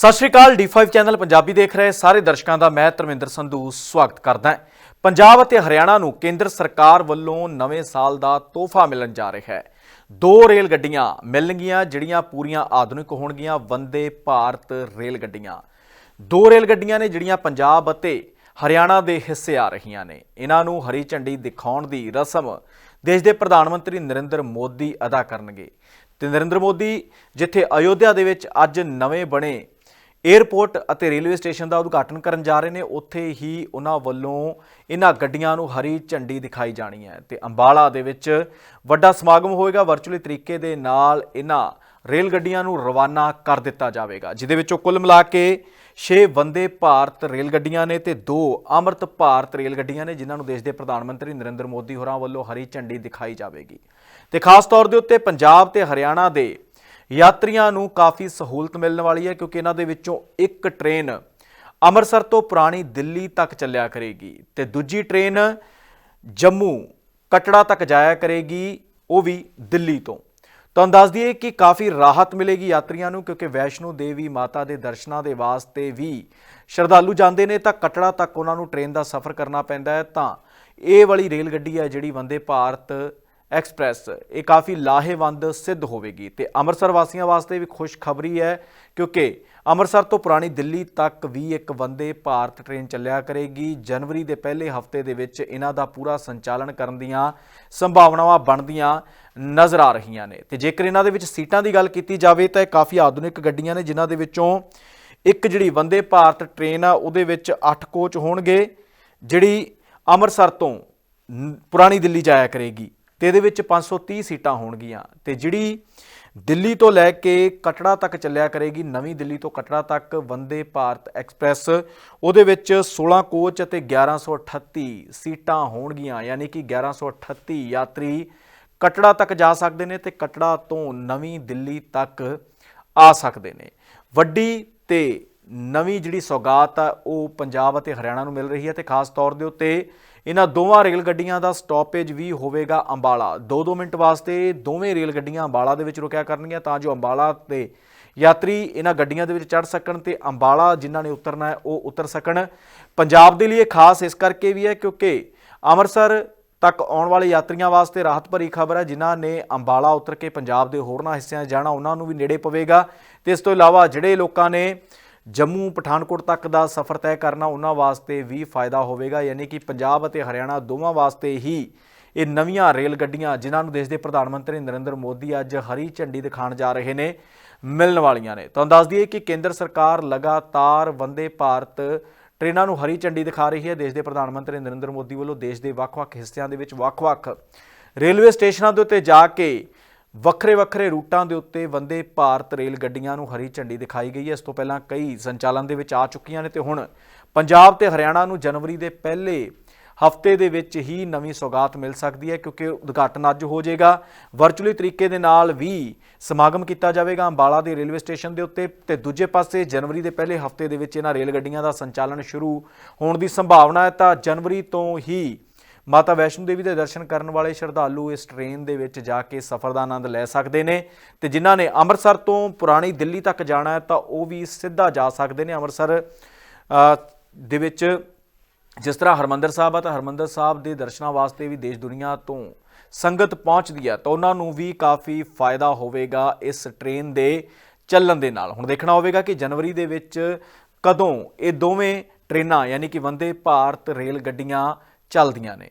ਸਤਿ ਸ਼੍ਰੀ ਅਕਾਲ D5 channel Punjabi ਦੇਖ ਰਹੇ ਸਾਰੇ ਦਰਸ਼ਕਾਂ ਦਾ ਮੈਂ ਧਰਮਿੰਦਰ ਸੰਧੂ ਸਵਾਗਤ ਕਰਦਾ ਹਾਂ। ਪੰਜਾਬ ਅਤੇ ਹਰਿਆਣਾ ਨੂੰ ਕੇਂਦਰ ਸਰਕਾਰ ਵੱਲੋਂ ਨਵੇਂ ਸਾਲ ਦਾ ਤੋਹਫਾ ਮਿਲਣ ਜਾ ਰਿਹਾ ਹੈ। ਦੋ ਰੇਲ ਗੱਡੀਆਂ ਮਿਲਣਗੀਆਂ, ਜਿਹੜੀਆਂ ਪੂਰੀਆਂ ਆਧੁਨਿਕ ਹੋਣਗੀਆਂ, ਵੰਦੇ ਭਾਰਤ ਰੇਲ ਗੱਡੀਆਂ। ਦੋ ਰੇਲ ਗੱਡੀਆਂ ਨੇ, ਜਿਹੜੀਆਂ ਪੰਜਾਬ ਅਤੇ ਹਰਿਆਣਾ ਦੇ ਹਿੱਸੇ ਆ ਰਹੀਆਂ ਨੇ। ਇਹਨਾਂ ਨੂੰ ਹਰੀ ਝੰਡੀ ਦਿਖਾਉਣ ਦੀ ਰਸਮ ਦੇਸ਼ ਦੇ ਪ੍ਰਧਾਨ ਮੰਤਰੀ ਨਰਿੰਦਰ ਮੋਦੀ ਅਦਾ ਕਰਨਗੇ। ਤੇ ਨਰਿੰਦਰ ਮੋਦੀ, ਜਿੱਥੇ ਅਯੋਧਿਆ ਦੇ ਵਿੱਚ ਅੱਜ ਨਵੇਂ ਬਣੇ 에ਅਰਪੋਰਟ ਅਤੇ ਰੇਲਵੇ ਸਟੇਸ਼ਨ ਦਾ ਉਦਘਾਟਨ ਕਰਨ ਜਾ ਰਹੇ ਨੇ। ਉੱਥੇ ਹੀ ਉਹਨਾਂ ਵੱਲੋਂ ਇਹਨਾਂ ਗੱਡੀਆਂ ਨੂੰ ਹਰੀ ਝੰਡੀ ਦਿਖਾਈ ਜਾਣੀ ਹੈ ਤੇ ਅੰਬਾਲਾ ਦੇ ਵਿੱਚ ਵੱਡਾ ਸਮਾਗਮ ਹੋਏਗਾ। ਵਰਚੁਅਲੀ ਤਰੀਕੇ ਦੇ ਨਾਲ ਇਹਨਾਂ ਰੇਲ ਗੱਡੀਆਂ ਨੂੰ ਰਵਾਨਾ ਕਰ ਦਿੱਤਾ ਜਾਵੇਗਾ ਜਿਦੇ ਵਿੱਚੋਂ ਕੁੱਲ ਮਿਲਾ ਕੇ 6 ਵੰਦੇ ਭਾਰਤ ਰੇਲ ਗੱਡੀਆਂ ਨੇ ਤੇ 2 ਅਮਰਤ ਭਾਰਤ ਰੇਲ ਗੱਡੀਆਂ ਨੇ, ਜਿਨ੍ਹਾਂ ਨੂੰ ਦੇਸ਼ ਦੇ ਪ੍ਰਧਾਨ ਮੰਤਰੀ ਨਰਿੰਦਰ ਮੋਦੀ ਹੋਰਾਂ ਵੱਲੋਂ ਹਰੀ ਝੰਡੀ ਦਿਖਾਈ ਜਾਵੇਗੀ। ਤੇ ਖਾਸ ਤੌਰ ਦੇ ਉੱਤੇ ਪੰਜਾਬ ਤੇ ਹਰਿਆਣਾ ਦੇ ਯਾਤਰੀਆਂ ਨੂੰ ਕਾਫੀ ਸਹੂਲਤ ਮਿਲਣ ਵਾਲੀ ਹੈ ਕਿਉਂਕਿ ਇਹਨਾਂ ਦੇ ਵਿੱਚੋਂ ਇੱਕ ਟ੍ਰੇਨ ਅੰਮ੍ਰਿਤਸਰ ਤੋਂ ਪੁਰਾਣੀ ਦਿੱਲੀ ਤੱਕ ਚੱਲਿਆ ਕਰੇਗੀ ਤੇ ਦੂਜੀ ਟ੍ਰੇਨ ਜੰਮੂ ਕਟੜਾ ਤੱਕ ਜਾਇਆ ਕਰੇਗੀ, ਉਹ ਵੀ ਦਿੱਲੀ ਤੋਂ। ਤੁਹਾਨੂੰ ਦੱਸ ਦਈਏ ਕਿ ਕਾਫੀ ਰਾਹਤ ਮਿਲੇਗੀ ਯਾਤਰੀਆਂ ਨੂੰ ਕਿਉਂਕਿ ਵੈਸ਼ਨੋ ਦੇਵੀ ਮਾਤਾ ਦੇ ਦਰਸ਼ਨਾਂ ਦੇ ਵਾਸਤੇ ਵੀ ਸ਼ਰਧਾਲੂ ਜਾਂਦੇ ਨੇ ਤਾਂ ਕਟੜਾ ਤੱਕ ਉਹਨਾਂ ਨੂੰ ਟ੍ਰੇਨ ਦਾ ਸਫ਼ਰ ਕਰਨਾ ਪੈਂਦਾ ਹੈ ਤਾਂ ਇਹ ਵਾਲੀ ਰੇਲ ਗੱਡੀ ਹੈ ਜਿਹੜੀ ਵੰਦੇ ਭਾਰਤ ਐਕਸਪ੍ਰੈਸ, ਇਹ ਕਾਫੀ ਲਾਹੇਵੰਦ ਸਿੱਧ ਹੋਵੇਗੀ। ਤੇ ਅੰਮ੍ਰਿਤਸਰ ਵਾਸੀਆਂ ਵਾਸਤੇ ਵੀ ਖੁਸ਼ਖਬਰੀ ਹੈ, ਕਿਉਂਕਿ ਅੰਮ੍ਰਿਤਸਰ ਤੋਂ ਪੁਰਾਣੀ ਦਿੱਲੀ ਤੱਕ ਵੀ ਇੱਕ ਵੰਦੇ ਭਾਰਤ ਟ੍ਰੇਨ ਚੱਲਿਆ ਕਰੇਗੀ। ਜਨਵਰੀ ਦੇ ਪਹਿਲੇ ਹਫ਼ਤੇ ਦੇ ਵਿੱਚ ਇਹਨਾਂ ਦਾ ਪੂਰਾ ਸੰਚਾਲਨ ਕਰਨ ਦੀਆਂ ਸੰਭਾਵਨਾਵਾਂ ਬਣਦੀਆਂ ਨਜ਼ਰ ਆ ਰਹੀਆਂ ਨੇ। ਤੇ ਜੇਕਰ ਇਹਨਾਂ ਦੇ ਵਿੱਚ ਸੀਟਾਂ ਦੀ ਗੱਲ ਕੀਤੀ ਜਾਵੇ, ਤਾਂ ਇਹ ਕਾਫੀ ਆਧੁਨਿਕ ਗੱਡੀਆਂ ਨੇ, ਜਿਨ੍ਹਾਂ ਦੇ ਵਿੱਚੋਂ ਇੱਕ ਜਿਹੜੀ ਵੰਦੇ ਭਾਰਤ ਟ੍ਰੇਨ ਆ, ਉਹਦੇ ਵਿੱਚ 8 ਕੋਚ ਹੋਣਗੇ, ਜਿਹੜੀ ਅੰਮ੍ਰਿਤਸਰ ਤੋਂ ਪੁਰਾਣੀ ਦਿੱਲੀ ਜਾਇਆ ਕਰੇਗੀ। ਤੇ ਇਹਦੇ ਵਿੱਚ 530 ਸੀਟਾਂ ਹੋਣਗੀਆਂ। ਤੇ ਜਿਹੜੀ ਦਿੱਲੀ ਤੋਂ ਲੈ ਕੇ ਕਟੜਾ ਤੱਕ ਚੱਲਿਆ ਕਰੇਗੀ, ਨਵੀਂ ਦਿੱਲੀ ਤੋਂ ਕਟੜਾ ਤੱਕ ਵੰਦੇ ਭਾਰਤ ਐਕਸਪ੍ਰੈਸ, ਉਹਦੇ ਵਿੱਚ 16 ਕੋਚ ਅਤੇ 1138 ਸੀਟਾਂ ਹੋਣਗੀਆਂ। ਯਾਨੀ ਕਿ 1138 ਯਾਤਰੀ ਕਟੜਾ ਤੱਕ ਜਾ ਸਕਦੇ ਨੇ ਤੇ ਕਟੜਾ ਤੋਂ ਨਵੀਂ ਦਿੱਲੀ ਤੱਕ ਆ ਸਕਦੇ ਨੇ। ਵੱਡੀ ਤੇ ਨਵੀਂ ਜਿਹੜੀ ਸੌਗਾਤ ਆ, ਉਹ ਪੰਜਾਬ ਅਤੇ ਹਰਿਆਣਾ ਨੂੰ ਮਿਲ ਰਹੀ ਹੈ ਤੇ ਖਾਸ ਤੌਰ ਦੇ ਉੱਤੇ ਇਹਨਾਂ ਦੋਵਾਂ ਰੇਲ ਗੱਡੀਆਂ ਦਾ ਸਟਾਪੇਜ ਵੀ ਹੋਵੇਗਾ ਅੰਬਾਲਾ। 2-2 ਮਿੰਟ ਵਾਸਤੇ ਦੋਵੇਂ ਰੇਲ ਗੱਡੀਆਂ ਅੰਬਾਲਾ ਦੇ ਵਿੱਚ ਰੁਕਿਆ ਕਰਨਗੀਆਂ ਤਾਂ ਜੋ ਅੰਬਾਲਾ ਤੇ ਯਾਤਰੀ ਇਹਨਾਂ ਗੱਡੀਆਂ ਦੇ ਵਿੱਚ ਚੜ ਸਕਣ ਤੇ ਅੰਬਾਲਾ ਜਿਨ੍ਹਾਂ ਨੇ ਉਤਰਨਾ ਹੈ, ਉਹ ਉਤਰ ਸਕਣ। ਪੰਜਾਬ ਦੇ ਲਈ ਇਹ ਖਾਸ ਇਸ ਕਰਕੇ ਵੀ ਹੈ ਕਿਉਂਕਿ ਅੰਮ੍ਰਿਤਸਰ ਤੱਕ ਆਉਣ ਵਾਲੇ ਯਾਤਰੀਆਂ ਵਾਸਤੇ ਰਾਹਤ ਭਰੀ ਖਬਰ ਹੈ, ਜਿਨ੍ਹਾਂ ਨੇ ਅੰਬਾਲਾ ਉਤਰ ਕੇ ਪੰਜਾਬ ਦੇ ਹੋਰਨਾਂ ਹਿੱਸਿਆਂ 'ਚ ਜਾਣਾ, ਉਹਨਾਂ ਨੂੰ ਵੀ ਨੇੜੇ ਪਵੇਗਾ। ਤੇ ਇਸ ਤੋਂ ਇਲਾਵਾ ਜਿਹੜੇ ਲੋਕਾਂ ਨੇ ਜੰਮੂ ਪਠਾਨਕੋਟ ਤੱਕ ਦਾ ਸਫ਼ਰ ਤੈਅ ਕਰਨਾ ਉਹਨਾਂ ਵਾਸਤੇ ਵੀ ਫਾਇਦਾ ਹੋਵੇਗਾ, ਯਾਨੀ ਕਿ ਪੰਜਾਬ ਅਤੇ ਹਰਿਆਣਾ ਦੋਵਾਂ ਵਾਸਤੇ ਹੀ ਇਹ ਨਵੀਆਂ ਰੇਲ ਗੱਡੀਆਂ ਜਿਨ੍ਹਾਂ ਨੂੰ ਦੇਸ਼ ਦੇ ਪ੍ਰਧਾਨ ਮੰਤਰੀ ਨਰਿੰਦਰ ਮੋਦੀ ਅੱਜ ਹਰੀ ਝੰਡੀ ਦਿਖਾਉਣ ਜਾ ਰਹੇ ਨੇ, ਮਿਲਣ ਵਾਲੀਆਂ ਨੇ। ਤੁਹਾਨੂੰ ਦੱਸ ਦਈਏ ਕਿ ਕੇਂਦਰ ਸਰਕਾਰ ਲਗਾਤਾਰ ਵੰਦੇ ਭਾਰਤ ਟ੍ਰੇਨਾਂ ਨੂੰ ਹਰੀ ਝੰਡੀ ਦਿਖਾ ਰਹੀ ਹੈ। ਦੇਸ਼ ਦੇ ਪ੍ਰਧਾਨ ਮੰਤਰੀ ਨਰਿੰਦਰ ਮੋਦੀ ਵੱਲੋਂ ਦੇਸ਼ ਦੇ ਵੱਖ-ਵੱਖ ਹਿੱਸਿਆਂ ਦੇ ਵਿੱਚ ਵੱਖ-ਵੱਖ ਰੇਲਵੇ ਸਟੇਸ਼ਨਾਂ ਦੇ ਉੱਤੇ ਜਾ ਕੇ ਵੱਖਰੇ ਵੱਖਰੇ ਰੂਟਾਂ ਦੇ ਉੱਤੇ ਵੰਦੇ ਭਾਰਤ ਰੇਲ ਗੱਡੀਆਂ ਨੂੰ ਹਰੀ ਝੰਡੀ ਦਿਖਾਈ ਗਈ ਹੈ। ਇਸ ਤੋਂ ਪਹਿਲਾਂ ਕਈ ਸੰਚਾਲਨ ਦੇ ਵਿੱਚ ਆ ਚੁੱਕੀਆਂ ਨੇ ਤੇ ਹੁਣ ਪੰਜਾਬ ਤੇ ਹਰਿਆਣਾ ਨੂੰ ਜਨਵਰੀ ਦੇ ਪਹਿਲੇ ਹਫ਼ਤੇ ਦੇ ਵਿੱਚ ਹੀ ਨਵੀਂ ਸੌਗਾਤ ਮਿਲ ਸਕਦੀ ਹੈ ਕਿਉਂਕਿ ਉਦਘਾਟਨ ਅੱਜ ਹੋ ਜਾਏਗਾ। ਵਰਚੁਅਲੀ ਤਰੀਕੇ ਦੇ ਨਾਲ ਵੀ ਸਮਾਗਮ ਕੀਤਾ ਜਾਵੇਗਾ ਅੰਬਾਲਾ ਦੇ ਰੇਲਵੇ ਸਟੇਸ਼ਨ ਦੇ ਉੱਤੇ ਤੇ ਦੂਜੇ ਪਾਸੇ ਜਨਵਰੀ ਦੇ ਪਹਿਲੇ ਹਫ਼ਤੇ ਦੇ ਵਿੱਚ ਇਹਨਾਂ ਰੇਲ ਗੱਡੀਆਂ ਦਾ ਸੰਚਾਲਨ ਸ਼ੁਰੂ ਹੋਣ ਦੀ ਸੰਭਾਵਨਾ ਹੈ ਤਾਂ ਜਨਵਰੀ ਤੋਂ ਹੀ ਮਾਤਾ ਵੈਸ਼ਨੋ ਦੇਵੀ ਦੇ ਦਰਸ਼ਨ ਕਰਨ ਵਾਲੇ ਸ਼ਰਧਾਲੂ ਇਸ ਟ੍ਰੇਨ ਦੇ ਵਿੱਚ ਜਾ ਕੇ ਸਫ਼ਰ ਦਾ ਆਨੰਦ ਲੈ ਸਕਦੇ ਨੇ ਤੇ ਜਿਨ੍ਹਾਂ ਨੇ ਅੰਮ੍ਰਿਤਸਰ ਤੋਂ ਪੁਰਾਣੀ ਦਿੱਲੀ ਤੱਕ ਜਾਣਾ ਹੈ ਤਾਂ ਉਹ ਵੀ ਸਿੱਧਾ ਜਾ ਸਕਦੇ ਨੇ ਅੰਮ੍ਰਿਤਸਰ ਦੇ ਵਿੱਚ। ਜਿਸ ਤਰ੍ਹਾਂ ਹਰਮੰਦਰ ਸਾਹਿਬ ਆ ਤਾਂ ਹਰਮੰਦਰ ਸਾਹਿਬ ਦੇ ਦਰਸ਼ਨਾਂ ਵਾਸਤੇ ਵੀ ਦੇਸ਼ ਦੁਨੀਆ ਤੋਂ ਸੰਗਤ ਪਹੁੰਚਦੀ ਹੈ ਤਾਂ ਉਹਨਾਂ ਨੂੰ ਵੀ ਕਾਫੀ ਫਾਇਦਾ ਹੋਵੇਗਾ ਇਸ ਟ੍ਰੇਨ ਦੇ ਚੱਲਣ ਦੇ ਨਾਲ। ਹੁਣ ਦੇਖਣਾ ਹੋਵੇਗਾ ਕਿ ਜਨਵਰੀ ਦੇ ਵਿੱਚ ਕਦੋਂ ਇਹ ਦੋਵੇਂ ਟ੍ਰੇਨਾਂ ਯਾਨੀ ਕਿ ਵੰਦੇ ਭਾਰਤ ਰੇਲ ਗੱਡੀਆਂ ਚੱਲਦੀਆਂ ਨੇ।